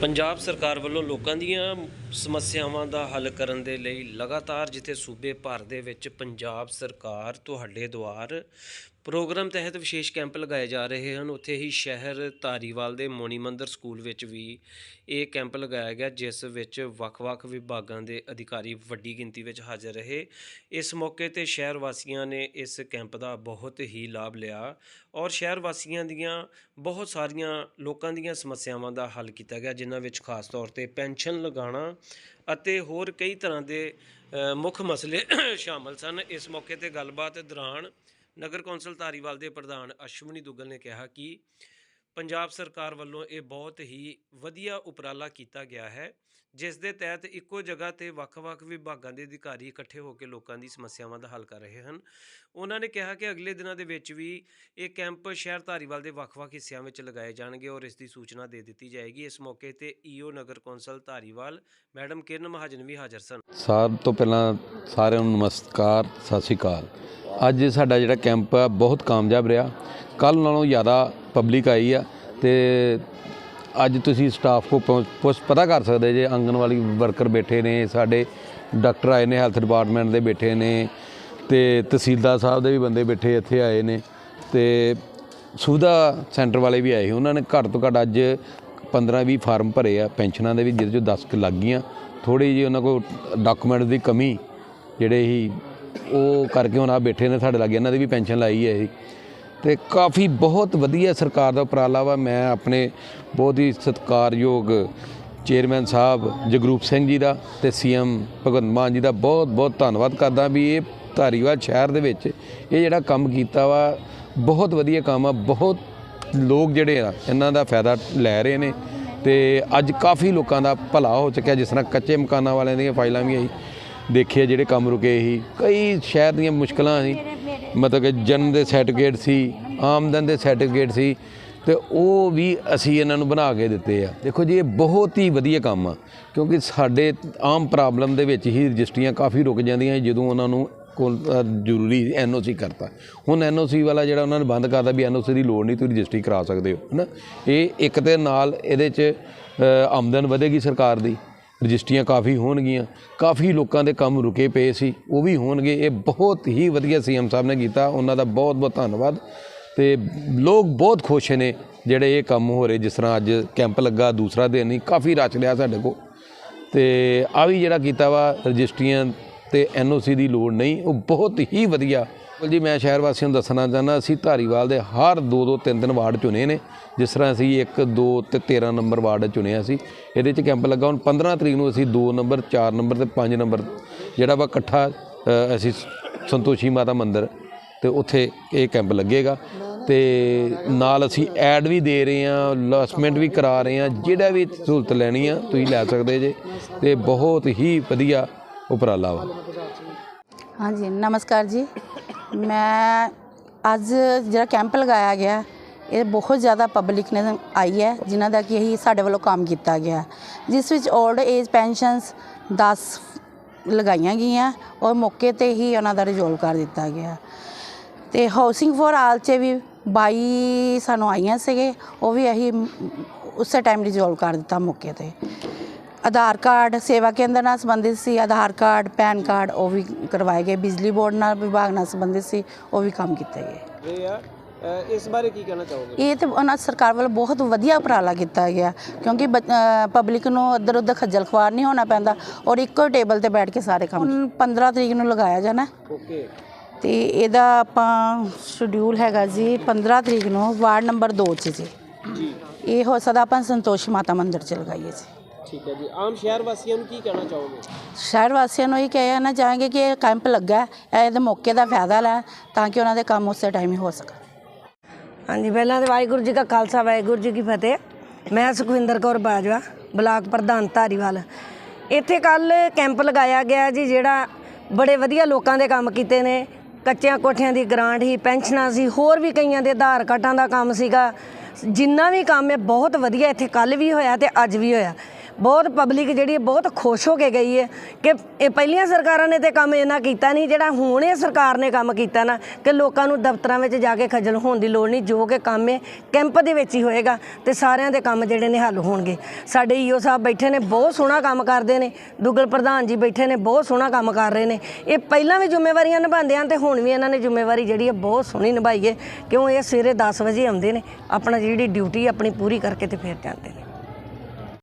ਪੰਜਾਬ ਸਰਕਾਰ ਵੱਲੋਂ ਲੋਕਾਂ ਦੀਆਂ ਸਮੱਸਿਆਵਾਂ ਦਾ ਹੱਲ ਕਰਨ ਦੇ ਲਈ ਲਗਾਤਾਰ ਜਿੱਥੇ ਸੂਬੇ ਭਰ ਦੇ ਵਿੱਚ ਪੰਜਾਬ ਸਰਕਾਰ ਤੁਹਾਡੇ ਦੁਆਰ ਪ੍ਰੋਗਰਾਮ ਤਹਿਤ ਵਿਸ਼ੇਸ਼ ਕੈਂਪ ਲਗਾਏ ਜਾ ਰਹੇ ਹਨ। ਉੱਥੇ ਹੀ ਸ਼ਹਿਰ ਧਾਰੀਵਾਲ ਦੇ ਮੋਨੀ ਮੰਦਰ ਸਕੂਲ ਵਿੱਚ ਵੀ ਇਹ ਕੈਂਪ ਲਗਾਇਆ ਗਿਆ, ਜਿਸ ਵਿੱਚ ਵੱਖ-ਵੱਖ ਵਿਭਾਗਾਂ ਦੇ ਅਧਿਕਾਰੀ ਵੱਡੀ ਗਿਣਤੀ ਵਿੱਚ ਹਾਜ਼ਰ ਰਹੇ। ਇਸ ਮੌਕੇ ਤੇ ਸ਼ਹਿਰ ਵਾਸੀਆਂ ਨੇ ਇਸ ਕੈਂਪ ਦਾ ਬਹੁਤ ਹੀ ਲਾਭ ਲਿਆ ਔਰ ਸ਼ਹਿਰ ਵਾਸੀਆਂ ਦੀਆਂ ਬਹੁਤ ਸਾਰੀਆਂ ਲੋਕਾਂ ਦੀਆਂ ਸਮੱਸਿਆਵਾਂ ਦਾ ਹੱਲ ਕੀਤਾ ਗਿਆ, ਜਿਨ੍ਹਾਂ ਵਿੱਚ ਖਾਸ ਤੌਰ ਤੇ ਪੈਨਸ਼ਨ ਲਗਾਉਣਾ ਅਤੇ ਹੋਰ ਕਈ ਤਰ੍ਹਾਂ ਦੇ ਮੁੱਖ ਮਸਲੇ ਸ਼ਾਮਲ ਸਨ। ਇਸ ਮੌਕੇ ਤੇ ਗੱਲਬਾਤ ਦੌਰਾਨ ਨਗਰ ਕੌਂਸਲ ਧਾਰੀਵਾਲ ਦੇ ਪ੍ਰਧਾਨ ਅਸ਼ਵਨੀ ਦੁੱਗਲ ਨੇ ਕਿਹਾ ਕਿ ਪੰਜਾਬ ਸਰਕਾਰ ਵੱਲੋਂ ਇਹ ਬਹੁਤ ਹੀ ਵਧੀਆ ਉਪਰਾਲਾ ਕੀਤਾ ਗਿਆ ਹੈ, ਜਿਸ ਦੇ ਤਹਿਤ ਇੱਕੋ ਜਗ੍ਹਾ ਤੇ ਵੱਖ-ਵੱਖ ਵਿਭਾਗਾਂ ਦੇ ਅਧਿਕਾਰੀ ਇਕੱਠੇ ਹੋ ਕੇ ਲੋਕਾਂ ਦੀ ਸਮੱਸਿਆਵਾਂ ਦਾ ਹੱਲ ਕਰ ਰਹੇ ਹਨ। ਉਹਨਾਂ ਨੇ ਕਿਹਾ ਕਿ ਅਗਲੇ ਦਿਨਾਂ ਦੇ ਵਿੱਚ ਵੀ ਇਹ ਕੈਂਪ ਸ਼ਹਿਰ ਧਾਰੀਵਾਲ ਦੇ ਵੱਖ-ਵੱਖ ਹਿੱਸਿਆਂ ਵਿੱਚ ਲਗਾਏ ਜਾਣਗੇ ਔਰ ਇਸ ਦੀ ਸੂਚਨਾ ਦੇ ਦਿੱਤੀ ਜਾਏਗੀ। ਇਸ ਮੌਕੇ ਤੇ ਈਓ ਨਗਰ ਕੌਂਸਲ ਧਾਰੀਵਾਲ, ਮੈਡਮ ਕਿਰਨ ਮਹਾਜਨ ਵੀ ਹਾਜ਼ਰ ਸਨ। ਸਭ ਤੋਂ ਪਹਿਲਾਂ ਸਾਰਿਆਂ ਨੂੰ ਨਮਸਕਾਰ, ਸਤਿ ਸ਼੍ਰੀ ਅਕਾਲ। ਅੱਜ ਸਾਡਾ ਜਿਹੜਾ ਕੈਂਪ ਹੈ ਬਹੁਤ ਕਾਮਯਾਬ ਰਿਹਾ। ਕੱਲ ਨਾਲੋਂ ਜ਼ਿਆਦਾ ਪਬਲਿਕ ਆਈ ਆ ਤੇ ਅੱਜ ਤੁਸੀਂ ਸਟਾਫ ਕੋ ਪਹੁੰਚ- ਪੁੱਛ ਪਤਾ ਕਰ ਸਕਦੇ ਜੇ ਆਂਗਨਵਾੜੀ ਵਰਕਰ ਬੈਠੇ ਨੇ, ਸਾਡੇ ਡਾਕਟਰ ਆਏ ਨੇ ਹੈਲਥ ਡਿਪਾਰਟਮੈਂਟ ਦੇ ਬੈਠੇ ਨੇ ਤੇ ਤਹਿਸੀਲਦਾਰ ਸਾਹਿਬ ਦੇ ਵੀ ਬੰਦੇ ਬੈਠੇ ਇੱਥੇ ਆਏ ਨੇ ਤੇ ਸੁਵਿਧਾ ਸੈਂਟਰ ਵਾਲੇ ਵੀ ਆਏ ਸੀ। ਉਹਨਾਂ ਨੇ ਘੱਟ ਤੋਂ ਘੱਟ ਅੱਜ 15 20 ਫਾਰਮ ਭਰੇ ਆ, ਪੈਨਸ਼ਨਾਂ ਦੇ ਵੀ, ਜਿਹਦੇ ਚੋਂ 10 ਕੁ ਲੱਗ ਗਈਆਂ। ਥੋੜੀ ਜਿਹੀ ਉਹਨਾਂ ਕੋਲ ਡਾਕੂਮੈਂਟ ਦੀ ਕਮੀ, ਜਿਹੜੇ ਹੀ ਉਹ ਕਰਕੇ ਹੁਣ ਆ ਬੈਠੇ ਨੇ ਸਾਡੇ ਲਾਗੇ, ਇਹਨਾਂ ਦੀ ਵੀ ਪੈਨਸ਼ਨ ਲਾਈ ਹੈ ਇਹ। ਤੇ ਕਾਫੀ ਬਹੁਤ ਵਧੀਆ ਸਰਕਾਰ ਦਾ ਉਪਰਾਲਾ ਵਾ। ਮੈਂ ਆਪਣੇ ਬਹੁਤ ਹੀ ਸਤਿਕਾਰਯੋਗ ਚੇਅਰਮੈਨ ਸਾਹਿਬ ਜਗਰੂਪ ਸਿੰਘ ਜੀ ਦਾ ਤੇ ਸੀਐਮ ਭਗਵੰਤ ਮਾਨ ਜੀ ਦਾ ਬਹੁਤ ਬਹੁਤ ਧੰਨਵਾਦ ਕਰਦਾ ਵੀ ਇਹ ਧਾਰੀਵਾਲ ਸ਼ਹਿਰ ਦੇ ਵਿੱਚ ਇਹ ਜਿਹੜਾ ਕੰਮ ਕੀਤਾ ਵਾ, ਬਹੁਤ ਵਧੀਆ ਕੰਮ ਆ। ਬਹੁਤ ਲੋਕ ਜਿਹੜੇ ਆ, ਇਹਨਾਂ ਦਾ ਫਾਇਦਾ ਲੈ ਰਹੇ ਨੇ ਤੇ ਅੱਜ ਕਾਫੀ ਲੋਕਾਂ ਦਾ ਭਲਾ ਹੋ ਚੁੱਕਿਆ। ਜਿਸ ਤਰ੍ਹਾਂ ਕੱਚੇ ਮਕਾਨਾਂ ਵਾਲਿਆਂ ਦੀਆਂ ਫਾਈਲਾਂ ਵੀ ਆਈ ਦੇਖੇ ਜਿਹੜੇ ਕੰਮ ਰੁਕੇ ਸੀ। ਕਈ ਸ਼ਹਿਰ ਦੀਆਂ ਮੁਸ਼ਕਲਾਂ ਸੀ। ਮਤਲਬ ਕਿ ਜਨਮ ਦੇ ਸਰਟੀਫਿਕੇਟ ਸੀ ਆਮਦਨ ਦੇ ਸਰਟੀਫਿਕੇਟ ਸੀ ਤੇ ਉਹ ਵੀ ਅਸੀਂ ਇਹਨਾਂ ਨੂੰ ਬਣਾ ਕੇ ਦਿੱਤੇ ਆ। ਦੇਖੋ ਜੀ ਇਹ ਬਹੁਤ ਹੀ ਵਧੀਆ ਕੰਮ ਆ ਕਿਉਂਕਿ ਸਾਡੇ ਆਮ ਪ੍ਰੋਬਲਮ ਦੇ ਵਿੱਚ ਹੀ ਰਜਿਸਟਰੀਆਂ ਕਾਫੀ ਰੁਕ ਜਾਂਦੀਆਂ ਸੀ ਜਦੋਂ ਉਹਨਾਂ ਨੂੰ ਕੋਲ ਅ, ਜ਼ਰੂਰੀ ਐਨਓਸੀ ਕਰਤਾ। ਹੁਣ ਐਨਓਸੀ ਵਾਲਾ ਜਿਹੜਾ ਉਹਨਾਂ ਨੇ ਬੰਦ ਕਰਤਾ ਵੀ ਐਨਓਸੀ ਦੀ ਲੋੜ ਨਹੀਂ ਤੁਸੀਂ ਰਜਿਸਟਰੀ ਕਰਾ ਸਕਦੇ ਹੋ ਹੈਨਾ? ਇਹ ਇੱਕ ਤੇ ਨਾਲ ਇਹਦੇ 'ਚ ਆਮਦਨ ਵਧੇਗੀ ਸਰਕਾਰ ਦੀ ਰਜਿਸਟਰੀਆਂ ਕਾਫੀ ਹੋਣਗੀਆਂ। ਕਾਫੀ ਲੋਕਾਂ ਦੇ ਕੰਮ ਰੁਕੇ ਪਏ ਸੀ। ਉਹ ਵੀ ਹੋਣਗੇ। ਇਹ ਬਹੁਤ ਹੀ ਵਧੀਆ ਸੀਐਮ ਸਾਹਿਬ ਨੇ ਕੀਤਾ। ਉਹਨਾਂ ਦਾ ਬਹੁਤ ਬਹੁਤ ਧੰਨਵਾਦ। ਤੇ ਲੋਕ ਬਹੁਤ ਖੁਸ਼ ਨੇ ਜਿਹੜੇ ਇਹ ਕੰਮ ਹੋ ਰਹੇ। ਜਿਸ ਤਰ੍ਹਾਂ ਅੱਜ ਕੈਂਪ ਲੱਗਾ, ਦੂਸਰਾ ਦਿਨ ਹੀ ਕਾਫੀ ਰਚ ਲਿਆ ਸਾਡੇ ਕੋਲ। ਤੇ ਆ ਵੀ ਜਿਹੜਾ ਕੀਤਾ ਵਾ, ਰਜਿਸਟਰੀਆਂ ਤੇ ਐਨਓਸੀ ਦੀ ਲੋੜ ਨਹੀਂ। ਉਹ ਬਹੁਤ ਹੀ ਵਧੀਆ ਜੀ, ਮੈਂ ਸ਼ਹਿਰ ਵਾਸੀਆਂ ਨੂੰ ਦੱਸਣਾ ਚਾਹੁੰਦਾ, ਅਸੀਂ ਧਾਰੀਵਾਲ ਦੇ ਹਰ ਦੋ ਦੋ ਤਿੰਨ ਤਿੰਨ ਵਾਰਡ ਚੁਣੇ ਨੇ। ਜਿਸ ਤਰ੍ਹਾਂ ਅਸੀਂ 1 2 ਤੇ 13 ਨੰਬਰ ਵਾਰਡ ਚੁਣਿਆ ਸੀ। ਇਹਦੇ 'ਚ ਕੈਂਪ ਲੱਗਾ, ਹੁਣ 15 ਤਰੀਕ ਨੂੰ ਅਸੀਂ 2 ਨੰਬਰ 4 ਨੰਬਰ ਤੇ 5 ਨੰਬਰ, ਜਿਹੜਾ ਵਾ ਇਕੱਠਾ ਅਸੀਂ ਸੰਤੋਸ਼ੀ ਮਾਤਾ ਮੰਦਿਰ ਤੇ ਉੱਥੇ ਇਹ ਕੈਂਪ ਲੱਗੇਗਾ। ਤੇ ਨਾਲ ਅਸੀਂ ਐਡ ਵੀ ਦੇ ਰਹੇ ਹਾਂ ਲਾਸਮੈਂਟ ਵੀ ਕਰਾ ਰਹੇ ਹਾਂ, ਜਿਹੜਾ ਵੀ ਸਹੂਲਤ ਲੈਣੀ ਆ, ਤੁਸੀਂ ਲੈ ਸਕਦੇ ਜੇ। ਤੇ ਬਹੁਤ ਹੀ ਵਧੀਆ ਉਪਰਾਲਾ ਵਾ। ਹਾਂਜੀ, ਨਮਸਕਾਰ ਜੀ। ਮੈਂ ਅੱਜ ਜਿਹੜਾ ਕੈਂਪ ਲਗਾਇਆ ਗਿਆ, ਇਹ ਬਹੁਤ ਜ਼ਿਆਦਾ ਪਬਲਿਕ ਨੇ ਆਈ ਹੈ, ਜਿਨ੍ਹਾਂ ਦਾ ਕਿ ਇਹੀ ਸਾਡੇ ਵੱਲੋਂ ਕੰਮ ਕੀਤਾ ਗਿਆ। ਜਿਸ ਵਿੱਚ 올ਡ ਏਜ ਪੈਨਸ਼ਨਸ 10 ਲਗਾਈਆਂ ਗਈਆਂ ਔਰ ਮੌਕੇ ਤੇ ਹੀ ਉਹਨਾਂ ਦਾ ਰਿਜ਼ੋਲਵ ਕਰ ਦਿੱਤਾ ਗਿਆ। ਤੇ ਹਾਊਸਿੰਗ ਫॉर ਆਲ 'ਚ ਵੀ 22 ਸਾਨੂੰ ਆਈਆਂ ਸੀਗੇ, ਉਹ ਵੀ ਅਸੀਂ ਉਸੇ ਟਾਈਮ ਰਿਜ਼ੋਲਵ ਕਰ ਦਿੱਤਾ ਮੌਕੇ ਤੇ। ਆਧਾਰ ਕਾਰਡ ਸੇਵਾ ਕੇਂਦਰ ਨਾਲ ਸੰਬੰਧਿਤ ਸੀ ਆਧਾਰ ਕਾਰਡ ਪੈਨ ਕਾਰਡ ਉਹ ਵੀ ਕਰਵਾਏ ਗਏ ਬਿਜਲੀ ਬੋਰਡ ਨਾਲ ਵਿਭਾਗ ਨਾਲ ਸੰਬੰਧਿਤ ਸੀ ਉਹ ਵੀ ਕੰਮ ਕੀਤੇ ਗਏ। ਇਹ ਆ ਇਸ ਬਾਰੇ ਕੀ ਕਹਿਣਾ ਚਾਹੋਗੇ? ਇਹ ਤੇ ਉਹਨਾਂ ਸਰਕਾਰ ਵੱਲੋਂ ਬਹੁਤ ਵਧੀਆ ਉਪਰਾਲਾ ਕੀਤਾ ਗਿਆ ਕਿਉਂਕਿ ਪਬਲਿਕ ਨੂੰ ਇੱਧਰ ਉੱਧਰ ਖੱਜਲ ਖਵਾਰ ਨਹੀਂ ਹੋਣਾ ਪੈਂਦਾ ਔਰ ਇੱਕੋ ਟੇਬਲ ਤੇ ਬੈਠ ਕੇ ਸਾਰੇ ਕੰਮ 15 ਤਰੀਕ ਨੂੰ ਲਗਾਇਆ ਜਾਣਾ। ਓਕੇ। ਤੇ ਇਹਦਾ ਆਪਾਂ ਸ਼ਡਿਊਲ ਹੈਗਾ ਜੀ 15 ਤਰੀਕ ਨੂੰ ਵਾਰਡ ਨੰਬਰ 2 'ਚ ਜੀ। ਜੀ। ਇਹ ਹੋ ਸਕਦਾ ਆਪਾਂ ਸੰਤੋਸ਼ੀ ਮਾਤਾ ਮੰਦਿਰ 'ਚ ਲਗਾਈਏ ਜੀ। ਠੀਕ ਹੈ ਜੀ। ਆਮ ਸ਼ਹਿਰ ਵਾਸੀਆਂ ਨੂੰ ਕੀ ਕਹਿਣਾ ਚਾਹੋਗੇ? ਸ਼ਹਿਰ ਵਾਸੀਆਂ ਨੂੰ ਇਹ ਕਹਿਣਾ ਚਾਹਾਂਗੇ ਕਿ ਇਹ ਕੈਂਪ ਲੱਗਾ ਹੈ ਇਹਦੇ ਮੌਕੇ ਦਾ ਫਾਇਦਾ ਲੈ ਤਾਂ ਕਿ ਉਹਨਾਂ ਦੇ ਕੰਮ ਉਸੇ ਟਾਈਮ ਹੀ ਹੋ ਸਕਣ। ਹਾਂਜੀ ਪਹਿਲਾਂ ਤੇ ਵਾਹਿਗੁਰੂ ਜੀ ਕਾ ਖਾਲਸਾ ਵਾਹਿਗੁਰੂ ਜੀ ਕੀ ਫਤਿਹ। ਮੈਂ ਸੁਖਵਿੰਦਰ ਕੌਰ ਬਾਜਵਾ ਬਲਾਕ ਪ੍ਰਧਾਨ ਧਾਰੀਵਾਲ। ਇੱਥੇ ਕੱਲ ਕੈਂਪ ਲਗਾਇਆ ਗਿਆ ਜੀ ਜਿਹੜਾ ਬੜੇ ਵਧੀਆ ਲੋਕਾਂ ਦੇ ਕੰਮ ਕੀਤੇ ਨੇ। ਕੱਚਿਆਂ ਕੋਠਿਆਂ ਦੀ ਗ੍ਰਾਂਟ ਹੀ ਪੈਨਸ਼ਨਾਂ ਸੀ ਹੋਰ ਵੀ ਕਈਆਂ ਦੇ ਆਧਾਰ ਕਾਰਡਾਂ ਦਾ ਕੰਮ ਸੀਗਾ। ਜਿੰਨਾ ਵੀ ਕੰਮ ਹੈ ਬਹੁਤ ਵਧੀਆ ਇੱਥੇ ਕੱਲ ਵੀ ਹੋਇਆ ਤੇ ਅੱਜ ਵੀ ਹੋਇਆ। ਬਹੁਤ ਪਬਲਿਕ ਜਿਹੜੀ ਹੈ ਬਹੁਤ ਖੁਸ਼ ਹੋ ਕੇ ਗਈ ਹੈ ਕਿ ਇਹ ਪਹਿਲੀਆਂ ਸਰਕਾਰਾਂ ਨੇ ਤੇ ਕੰਮ ਇਹਨਾਂ ਕੀਤਾ ਨਹੀਂ, ਜਿਹੜਾ ਹੁਣ ਇਹ ਸਰਕਾਰ ਨੇ ਕੰਮ ਕੀਤਾ ਨਾ, ਕਿ ਲੋਕਾਂ ਨੂੰ ਦਫ਼ਤਰਾਂ ਵਿੱਚ ਜਾ ਕੇ ਖੱਜਲ ਹੋਣ ਦੀ ਲੋੜ ਨਹੀਂ, ਜੋ ਕਿ ਕੰਮ ਹੈ ਕੈਂਪ ਦੇ ਵਿੱਚ ਹੀ ਹੋਏਗਾ ਤੇ ਸਾਰਿਆਂ ਦੇ ਕੰਮ ਜਿਹੜੇ ਨੇ ਹੱਲ ਹੋਣਗੇ। ਸਾਡੇ ਈਓ ਸਾਹਿਬ ਬੈਠੇ ਨੇ, ਬਹੁਤ ਸੋਹਣਾ ਕੰਮ ਕਰਦੇ ਨੇ, ਦੁੱਗਲ ਪ੍ਰਧਾਨ ਜੀ ਬੈਠੇ ਨੇ, ਬਹੁਤ ਸੋਹਣਾ ਕੰਮ ਕਰ ਰਹੇ ਨੇ। ਇਹ ਪਹਿਲਾਂ ਵੀ ਜ਼ਿੰਮੇਵਾਰੀਆਂ ਨਿਭਾਉਂਦੇ ਹਨ ਤੇ ਹੁਣ ਵੀ ਇਹਨਾਂ ਨੇ ਜ਼ਿੰਮੇਵਾਰੀ ਜਿਹੜੀ ਹੈ ਬਹੁਤ ਸੋਹਣੀ ਨਿਭਾਈ ਹੈ, ਕਿਉਂ ਇਹ ਸਵੇਰੇ 10 ਵਜੇ ਆਉਂਦੇ ਨੇ, ਆਪਣਾ ਜਿਹੜੀ ਡਿਊਟੀ ਆਪਣੀ ਪੂਰੀ ਕਰਕੇ ਤੇ ਫਿਰ ਜਾਂਦੇ ਨੇ।